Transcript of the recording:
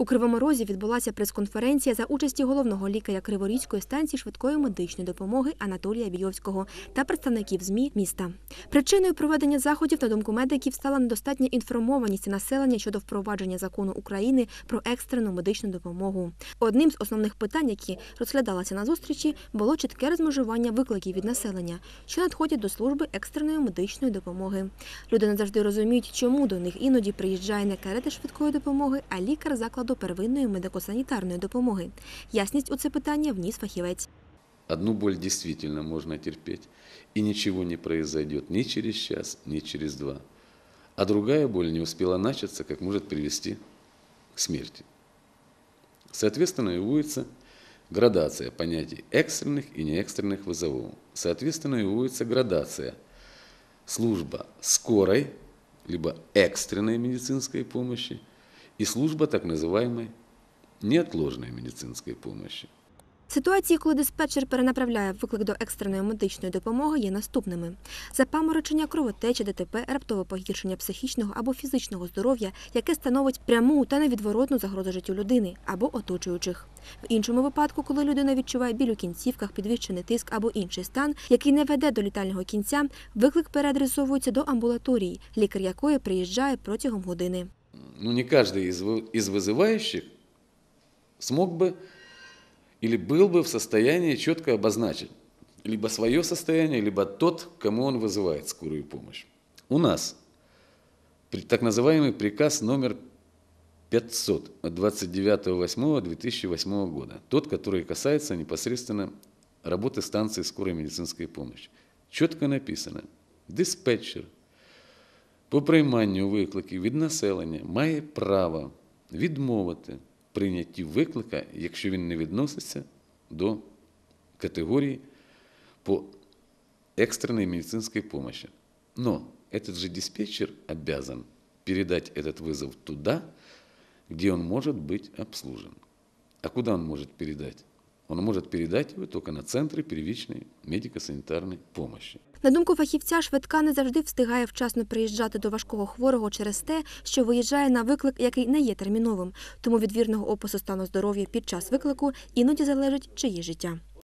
У Кривому Розі відбулася прес-конференція за участі головного лікаря Криворізької станції швидкої медичної допомоги Анатолія Бійовського та представників ЗМІ міста. Причиною проведення заходів, на думку медиків, стала недостатня інформованість населення щодо впровадження закону України про екстрену медичну допомогу. Одним з основних питань, які розглядалися на зустрічі, було чітке розмежування викликів від населення, що надходять до служби екстреної медичної допомоги. Люди не завжди розуміють, чому до них іноді приїжджає не карета швидкої допомоги, а лікар закладу первинної медико-санітарної допомоги. Ясність у це питання вніс фахівець. Одну боль действительно можно терпеть, и ничего не произойдет ни через час, ни через два. А другая боль не успела начаться, как может привести к смерти. Соответственно, и вводится градация понятий экстренных и неэкстренных вызовов. Соответственно, и вводится градация служба скорой, либо экстренной медицинской помощи и служба так называемой неотложной медицинской помощи. Ситуації, коли диспетчер перенаправляє виклик до екстреної медичної допомоги, є наступними: запаморочення, кровотечі, ДТП, раптове погіршення психічного або фізичного здоров'я, яке становить пряму та невідворотну загрозу життю людини або оточуючих. В іншому випадку, коли людина відчуває біль у кінцівках, підвищений тиск або інший стан, який не веде до літального кінця, виклик переадресовується до амбулаторії, лікар якої приїжджає протягом години. Ну, не каждый из, из вызывающих смог бы или был бы в состоянии четко обозначить либо свое состояние, либо тот, кому он вызывает скорую помощь. У нас так называемый приказ номер 500 от 29.08.2008 года, тот, который касается непосредственно работы станции скорой медицинской помощи. Четко написано, диспетчер по прийманню викликів від населення має право відмовити в прийнятті виклика, якщо він не відноситься до категорії по экстренной медицинской помощи. Но этот же диспетчер обязан передать этот вызов туда, где он может быть обслужен. А куда он может передать? Он може передати його тільки на центри первічної медико-санітарної допомоги. На думку фахівця, швидка не завжди встигає вчасно приїжджати до важкого хворого через те, що виїжджає на виклик, який не є терміновим. Тому від вірного опису стану здоров'я під час виклику іноді залежить чиє життя.